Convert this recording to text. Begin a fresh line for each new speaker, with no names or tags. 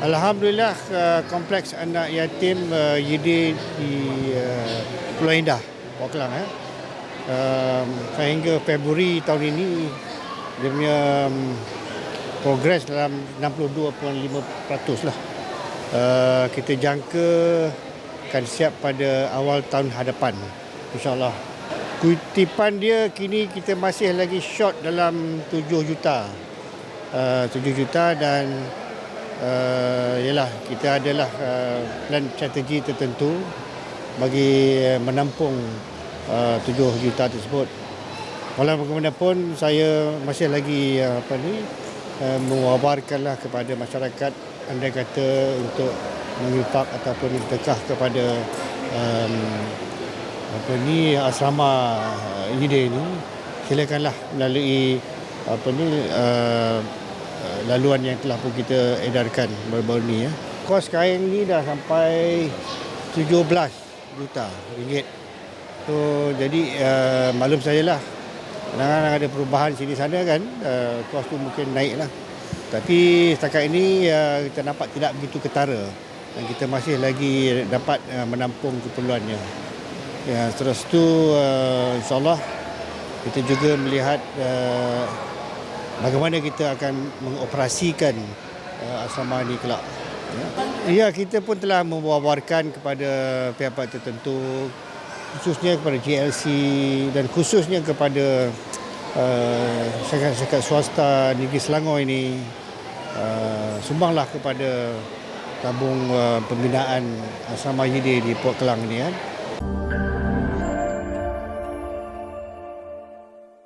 Alhamdulillah uh, kompleks anak yatim uh, YD di uh, Pulau Indah, Port Kelang eh. Um, sehingga Februari tahun ini dia punya um, progres dalam 62.5% lah. Uh, kita jangka akan siap pada awal tahun hadapan insyaAllah. Kutipan dia kini kita masih lagi short dalam 7 juta. Uh, 7 juta dan uh, yalah kita adalah uh, plan strategi tertentu bagi uh, menampung uh, 7 juta tersebut. Walau bagaimanapun saya masih lagi uh, apa ni uh, mewawarkanlah kepada masyarakat andai kata untuk menginfak ataupun sedekah kepada um, apa ni asrama IDE ni silakanlah melalui apa ni uh, laluan yang telah pun kita edarkan baru-baru ni ya. Kos kain ni dah sampai 17 juta ringgit. So jadi uh, maklum sajalah kadang-kadang ada perubahan sini sana kan uh, kos tu mungkin naik lah. Tapi setakat ini uh, kita nampak tidak begitu ketara dan kita masih lagi dapat uh, menampung keperluannya. Ya, terus tu uh, insyaAllah kita juga melihat uh, bagaimana kita akan mengoperasikan uh, asrama ini kelak. Ya. ya, kita pun telah mewawarkan kepada pihak-pihak tertentu khususnya kepada GLC dan khususnya kepada uh, syarikat-syarikat swasta negeri Selangor ini uh, sumbanglah kepada tabung uh, pembinaan asrama YD di Port Kelang ini kan.